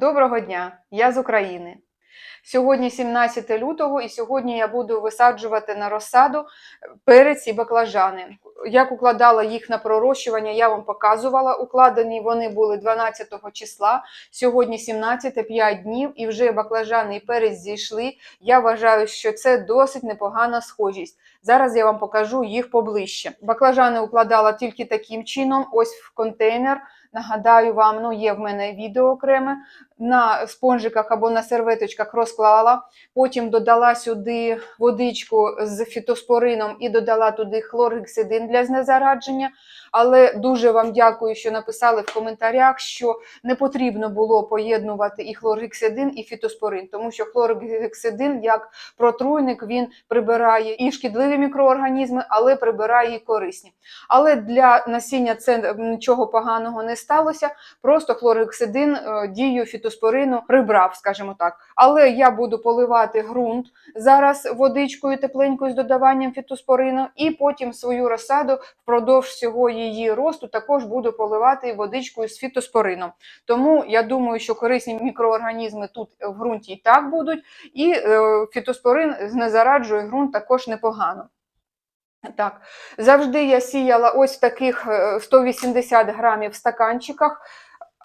Доброго дня, я з України. Сьогодні 17 лютого, і сьогодні я буду висаджувати на розсаду перець і баклажани. Як укладала їх на пророщування, я вам показувала. Укладені вони були 12 числа. Сьогодні 17, 5 днів, і вже баклажани і перець зійшли. Я вважаю, що це досить непогана схожість. Зараз я вам покажу їх поближче. Баклажани укладала тільки таким чином, ось в контейнер. Нагадаю вам, ну є в мене відео окреме. На спонжиках або на серветочках розклала. Потім додала сюди водичку з фітоспорином і додала туди хлоргексидин для знезарадження. Але дуже вам дякую, що написали в коментарях, що не потрібно було поєднувати і хлоргексидин, і фітоспорин, тому що хлоргексидин, як протруйник, він прибирає і шкідливі мікроорганізми, але прибирає і корисні. Але для насіння це нічого поганого не сталося. Просто хлоргексидин е, дію фітоспорину прибрав, скажімо так. Але я буду поливати ґрунт зараз водичкою тепленькою з додаванням фітоспорину, і потім свою розсаду впродовж всього її росту також буду поливати водичкою з фітоспорином. Тому я думаю, що корисні мікроорганізми тут в ґрунті і так будуть, і е, фітоспорин знезараджує ґрунт також непогано. Так, завжди я сіяла ось в таких е, 180 грамів стаканчиках.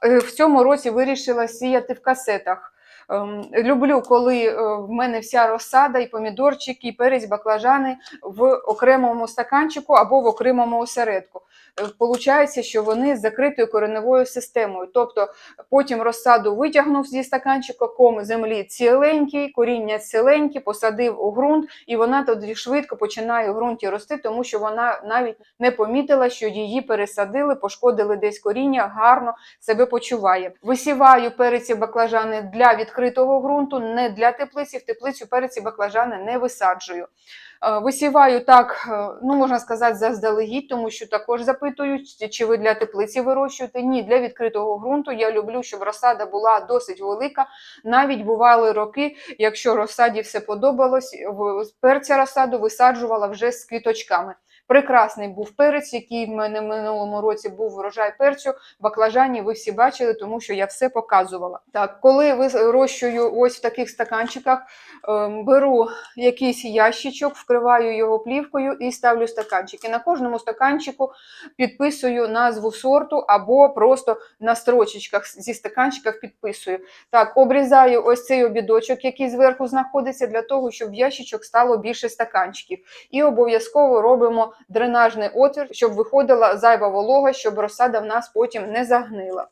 Е, В цьому році вирішила сіяти в касетах. Ем, Люблю, коли е, в мене вся розсада, і помідорчики, і перець, баклажани в окремому стаканчику або в окремому осередку. Е, Получається, що вони з закритою кореневою системою. Тобто потім розсаду витягнув зі стаканчика, ком землі ціленький, коріння ціленькі, посадив у ґрунт, і вона тоді швидко починає в ґрунті рости, тому що вона навіть не помітила, що її пересадили, пошкодили десь коріння, гарно себе почуває. Висіваю перець і баклажани для відкритого ґрунту, не для теплиці. В теплицю перець і баклажани не висаджую. Е, Висіваю так, е, ну можна сказати, заздалегідь, тому що також запитують, чи ви для теплиці вирощуєте. Ні, для відкритого ґрунту. Я люблю, щоб розсада була досить велика. Навіть бували роки, якщо розсаді все подобалось, перця розсаду висаджувала вже з квіточками. Прекрасний був перець, який в мене в минулому році був врожай перцю. Баклажані ви всі бачили, тому що я все показувала. Так, коли вирощую ось в таких стаканчиках, ем, беру якийсь ящичок, вкриваю його плівкою і ставлю стаканчики. На кожному стаканчику підписую назву сорту або просто на строчечках зі стаканчиків підписую. Так, обрізаю ось цей обідочок, який зверху знаходиться, для того, щоб в ящичок стало більше стаканчиків. І обов'язково робимо дренажний отвір, щоб виходила зайва волога, щоб розсада в нас потім не загнила.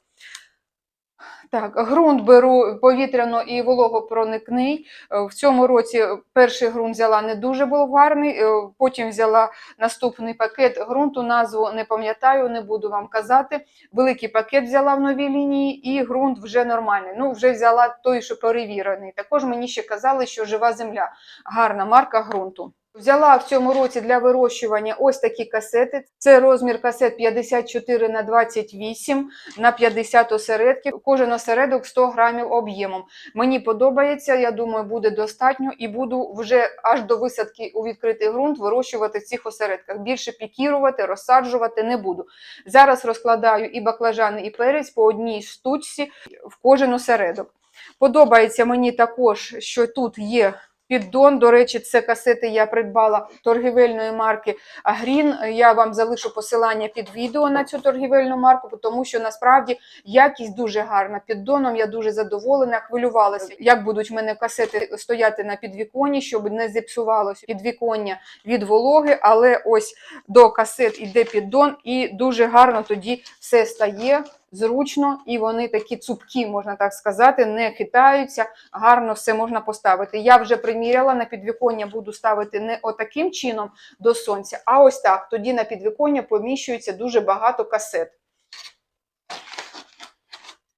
Так, ґрунт беру повітряно і вологопроникний. Е, В цьому році перший ґрунт взяла не дуже був гарний, е, потім взяла наступний пакет ґрунту, назву не пам'ятаю, не буду вам казати. Великий пакет взяла в новій лінії, і ґрунт вже нормальний. Ну, вже взяла той, що перевірений. Також мені ще казали, що жива земля, гарна марка ґрунту. Взяла в цьому році для вирощування ось такі касети. Це розмір касет 54 на 28 на 50 осередків. Кожен осередок 100 грамів об'ємом. Мені подобається, я думаю, буде достатньо і буду вже аж до висадки у відкритий ґрунт вирощувати в цих осередках. Більше пікірувати, розсаджувати не буду. Зараз розкладаю і баклажани, і перець по одній штучці в кожен осередок. Подобається мені також, що тут є піддон. До речі, це касети я придбала торгівельної марки Агрін. Я вам залишу посилання під відео на цю торгівельну марку, тому що насправді якість дуже гарна. Піддоном я дуже задоволена, хвилювалася, як будуть в мене касети стояти на підвіконні, щоб не зіпсувалося підвіконня від вологи. Але ось до касет іде піддон, і дуже гарно тоді все стає. Зручно, і вони такі цупкі, можна так сказати, не хитаються, гарно все можна поставити. Я вже приміряла на підвіконня, буду ставити не отаким чином до сонця, а ось так. Тоді на підвіконня поміщується дуже багато касет.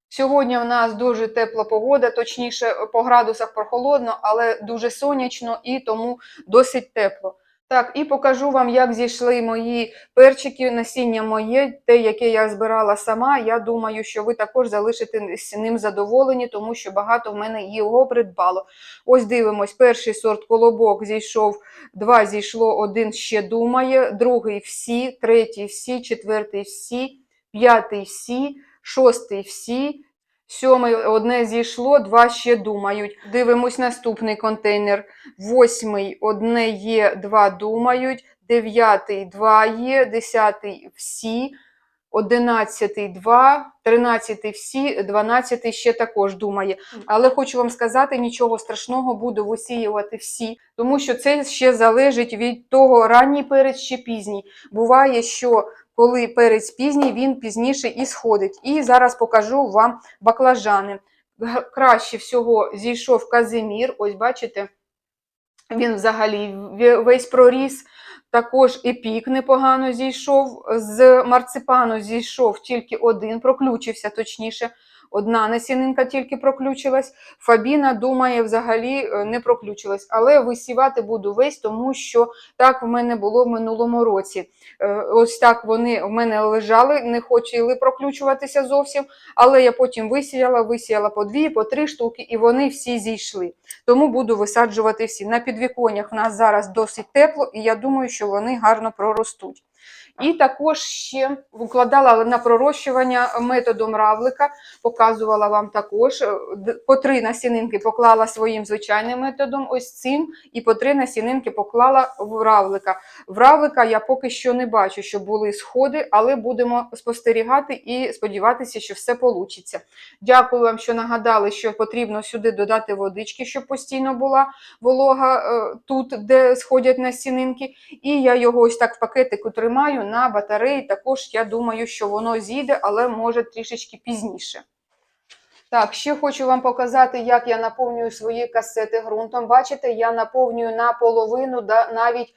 Сьогодні в нас дуже тепла погода, точніше, по градусах прохолодно, але дуже сонячно і тому досить тепло. Так, і покажу вам, як зійшли мої перчики, насіння моє, те, яке я збирала сама. Я думаю, що ви також залишитесь ним задоволені, тому що багато в мене його придбало. Ось дивимось, перший сорт колобок зійшов, два зійшло, один ще думає, другий всі, третій всі, четвертий всі, п'ятий всі, шостий всі. Сьомий одне зійшло, два ще думають. Дивимось наступний контейнер. Восьмий одне є, два думають. Дев'ятий два є, десятий всі. Одинадцятий два, тринадцятий всі, дванадцятий ще також думає. Але хочу вам сказати, нічого страшного, буду висіювати всі, тому що це ще залежить від того, ранній перець чи пізній. Буває, що коли перець пізній, він пізніше і сходить. І зараз покажу вам баклажани. Краще всього зійшов казимір. Ось бачите, він взагалі весь проріс. Також епік непогано зійшов. З марципану зійшов тільки один, проключився точніше. Одна насінинка тільки проключилась. Фабіна, думає, взагалі е, не проключилась. Але висівати буду весь, тому що так в мене було в минулому році. Е, Ось так вони в мене лежали, не хотіли проключуватися зовсім. Але я потім висіяла, висіяла по дві, по три штуки, і вони всі зійшли. Тому буду висаджувати всі. На підвіконнях в нас зараз досить тепло, і я думаю, що вони гарно проростуть. І також ще вкладала на пророщування методом равлика, показувала вам також. е, По три насінинки поклала своїм звичайним методом, ось цим, і по три насінинки поклала в равлика. В равлика я поки що не бачу, що були сходи, але будемо спостерігати і сподіватися, що все вийде. Дякую вам, що нагадали, що потрібно сюди додати водички, щоб постійно була волога е, тут, де сходять насінинки. І я його ось так в пакетику тримаю на батареї. Також я думаю, що воно зійде, але може трішечки пізніше. Так, ще хочу вам показати, як я наповнюю свої касети ґрунтом. Бачите, я наповнюю наполовину, да, навіть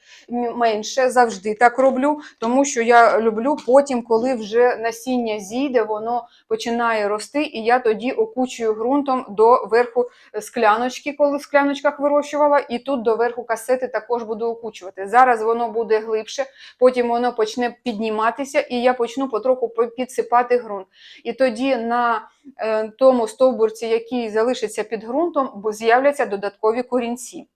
менше завжди так роблю, тому що я люблю потім, коли вже насіння зійде, воно починає рости, і я тоді окучую ґрунтом до верху скляночки, коли в скляночках вирощувала, і тут до верху касети також буду окучувати. Зараз воно буде глибше, потім воно почне підніматися, і я почну потроху по- підсипати ґрунт. І тоді на тому стовбурці, який залишиться під ґрунтом, бо з'являться додаткові корінці.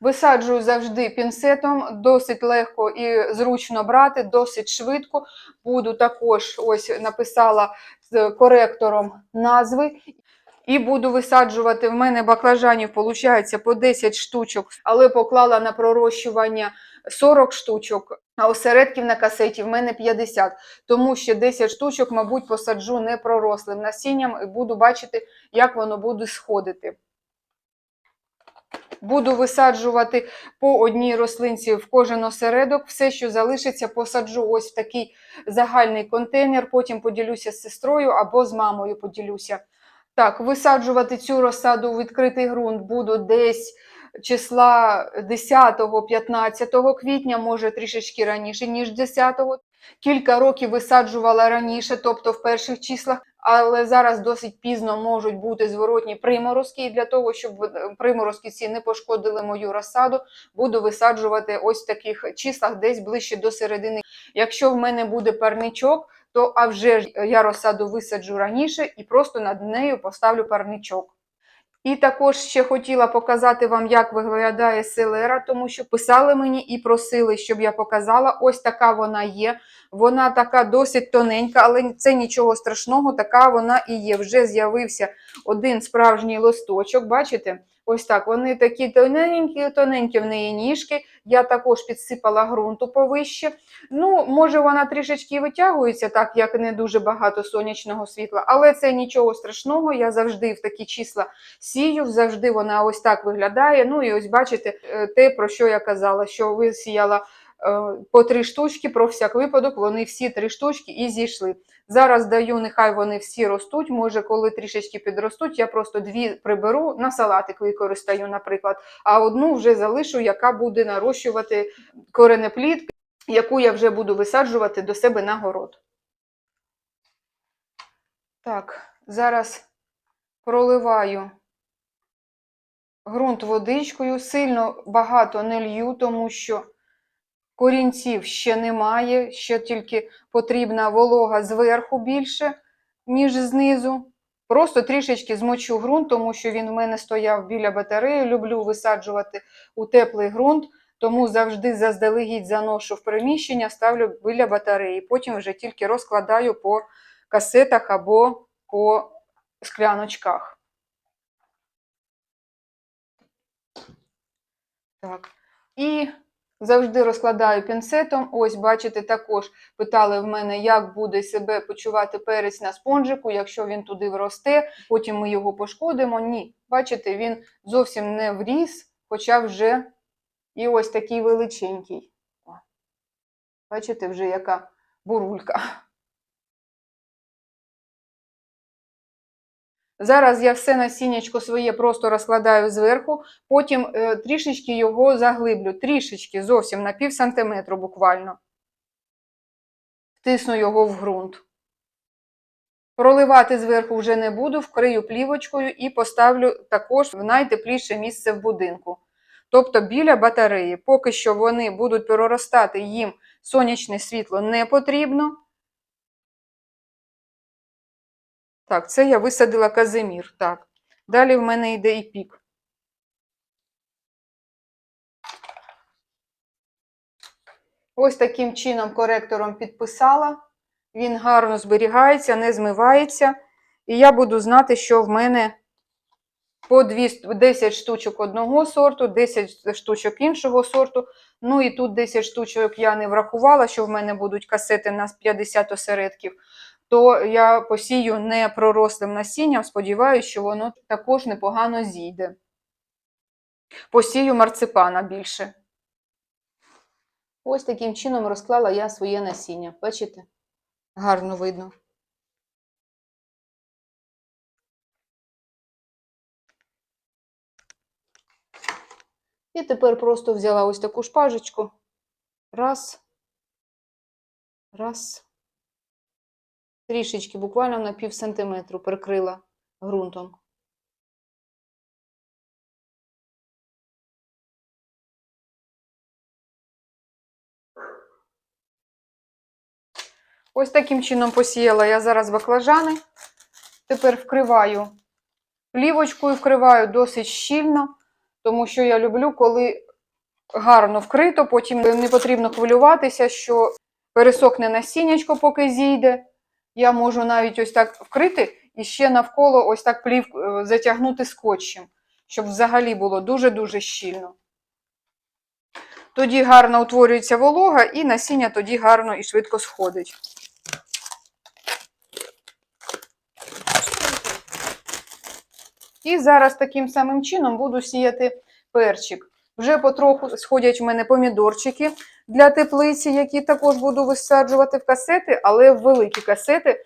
Висаджую завжди пінцетом, досить легко і зручно брати, досить швидко. Буду також ось написала з коректором назви. І буду висаджувати в мене баклажанів, виходить, по 10 штучок, але поклала на пророщування 40 штучок, а осередків на касеті в мене 50. Тому ще 10 штучок, мабуть, посаджу непророслим насінням і буду бачити, як воно буде сходити. Буду висаджувати по одній рослинці в кожен осередок. Все, що залишиться, посаджу ось в такий загальний контейнер. Потім поділюся з сестрою або з мамою поділюся. Так, висаджувати цю розсаду у відкритий ґрунт буду десь числа 10-15 квітня, може трішечки раніше, ніж 10-го. Кілька років висаджувала раніше, тобто в перших числах, але зараз досить пізно можуть бути зворотні приморозки. І для того, щоб приморозки ці не пошкодили мою розсаду, буду висаджувати ось в таких числах, десь ближче до середини. Якщо в мене буде парничок, то а вже ж я розсаду висаджу раніше і просто над нею поставлю парничок. І також ще хотіла показати вам, як виглядає селера, тому що писали мені і просили, щоб я показала. Ось така вона є. Вона така досить тоненька, але це нічого страшного, така вона і є. Вже з'явився один справжній листочок. Бачите? Ось так. Вони такі тоненькі, тоненькі в неї ніжки. Я також підсипала ґрунту повище. Ну, може, вона трішечки витягується, так як не дуже багато сонячного світла, але це нічого страшного. Я завжди в такі числа сію, завжди вона ось так виглядає. Ну і ось бачите е, те, про що я казала, що висіяла е, по три штучки, про всяк випадок, вони всі три штучки і зійшли. Зараз даю, нехай вони всі ростуть. Може, коли трішечки підростуть, я просто дві приберу на салатик використаю, наприклад, а одну вже залишу, яка буде нарощувати коренеплід, яку я вже буду висаджувати до себе на город. Так, зараз проливаю ґрунт водичкою, сильно багато не лью, тому що корінців ще немає, ще тільки потрібна волога зверху більше, ніж знизу. Просто трішечки змочу ґрунт, тому що він в мене стояв біля батареї. Люблю висаджувати у теплий ґрунт, тому завжди заздалегідь заношу в приміщення, ставлю біля батареї. Потім вже тільки розкладаю по касетах або по скляночках. Так. І завжди розкладаю пінцетом. Ось, бачите, також питали в мене, як буде себе почувати перець на спонжику, якщо він туди вросте, потім ми його пошкодимо. Ні, бачите, він зовсім не вріс, хоча вже і ось такий величенький. Бачите, вже яка бурулька. Зараз я все насіннячко своє просто розкладаю зверху, потім е, трішечки його заглиблю, трішечки, зовсім на пів сантиметру буквально. Втисну його в ґрунт. Проливати зверху вже не буду, вкрию плівочкою і поставлю також в найтепліше місце в будинку. Тобто біля батареї. Поки що вони будуть переростати, їм сонячне світло не потрібно. Так, це я висадила казимір. Так. Далі в мене йде і пік. Ось таким чином коректором підписала. Він гарно зберігається, не змивається. І я буду знати, що в мене по 10 штучок одного сорту, 10 штучок іншого сорту. Ну і тут 10 штучок я не врахувала, що в мене будуть касети на 50 осередків то я посію не пророслим насінням, сподіваюся, що воно також непогано зійде. Посію марципана більше. Ось таким чином розклала я своє насіння. Бачите? Гарно видно. І тепер просто взяла ось таку шпажечку. Раз. Раз трішечки, буквально на пів сантиметру прикрила ґрунтом. Ось таким чином посіяла я зараз баклажани. Тепер вкриваю плівочкою, вкриваю досить щільно, тому що я люблю, коли гарно вкрито, потім не потрібно хвилюватися, що пересохне насіннячко, поки зійде. Я можу навіть ось так вкрити і ще навколо ось так плів е, затягнути скотчем, щоб взагалі було дуже-дуже щільно. Тоді гарно утворюється волога, і насіння тоді гарно і швидко сходить. І зараз таким самим чином буду сіяти перчик. Вже потроху сходять в мене помідорчики для теплиці, які також буду висаджувати в касети, але в великі касети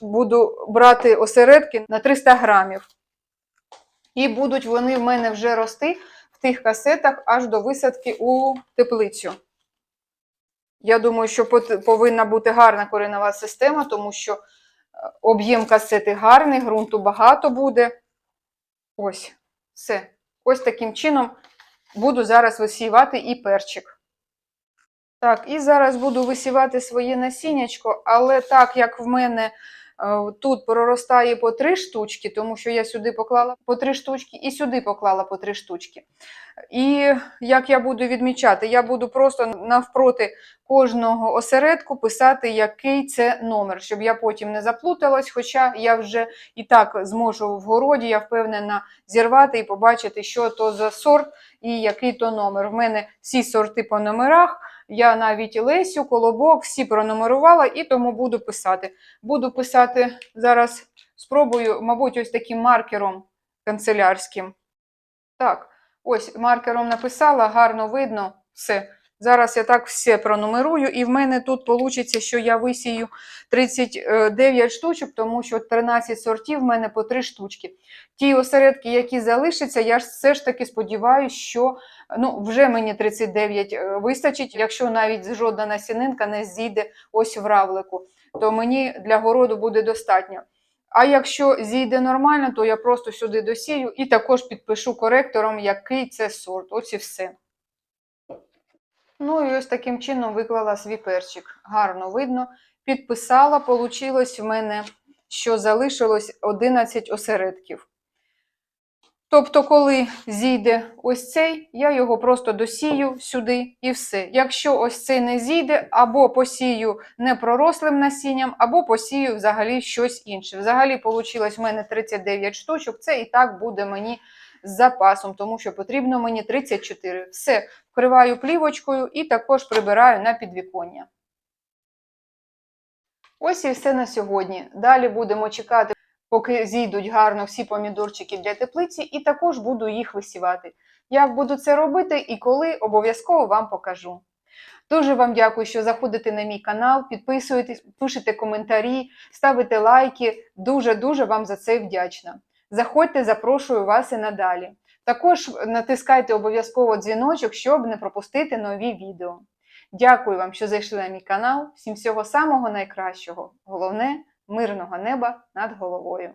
буду брати осередки на 300 грамів. І будуть вони в мене вже рости в тих касетах аж до висадки у теплицю. Я думаю, що повинна бути гарна коренова система, тому що е, об'єм касети гарний, ґрунту багато буде. Ось, все. Ось таким чином буду зараз висівати і перчик. Так, і зараз буду висівати своє насіннячко, але так як в мене Е, тут проростає по три штучки, тому що я сюди поклала по три штучки і сюди поклала по три штучки. І як я буду відмічати, я буду просто навпроти кожного осередку писати, який це номер, щоб я потім не заплуталась, хоча я вже і так зможу в городі, я впевнена, зірвати і побачити, що то за сорт і який то номер. В мене всі сорти по номерах. Я навіть Лесю, колобок, всі пронумерувала і тому буду писати. Буду писати зараз, спробую, мабуть, ось таким маркером канцелярським. Так, ось маркером написала, гарно видно все. Зараз я так все пронумерую, і в мене тут вийде, що я висію 39 штучок, тому що 13 сортів в мене по 3 штучки. Ті осередки, які залишаться, я все ж таки сподіваюся, що ну, вже мені 39 е, вистачить, якщо навіть жодна насінинка не зійде ось в равлику, то мені для городу буде достатньо. А якщо зійде нормально, то я просто сюди досію і також підпишу коректором, який це сорт. Ось і все. Ну і ось таким чином виклала свій перчик. Гарно видно. Підписала, получилось в мене, що залишилось 11 осередків. Тобто, коли зійде ось цей, я його просто досію сюди і все. Якщо ось цей не зійде, або посію непророслим насінням, або посію взагалі щось інше. Взагалі вийшло в мене 39 штучок, це і так буде мені з запасом, тому що потрібно мені 34. Все, вкриваю плівочкою і також прибираю на підвіконня. Ось і все на сьогодні. Далі будемо чекати, поки зійдуть гарно всі помідорчики для теплиці, і також буду їх висівати. Як буду це робити і коли, обов'язково вам покажу. Дуже вам дякую, що заходите на мій канал, підписуєтесь, пишете коментарі, ставите лайки. Дуже-дуже вам за це вдячна. Заходьте, запрошую вас і надалі. Також натискайте обов'язково дзвіночок, щоб не пропустити нові відео. Дякую вам, що зайшли на мій канал. Всім всього самого найкращого. Головне мирного неба над головою.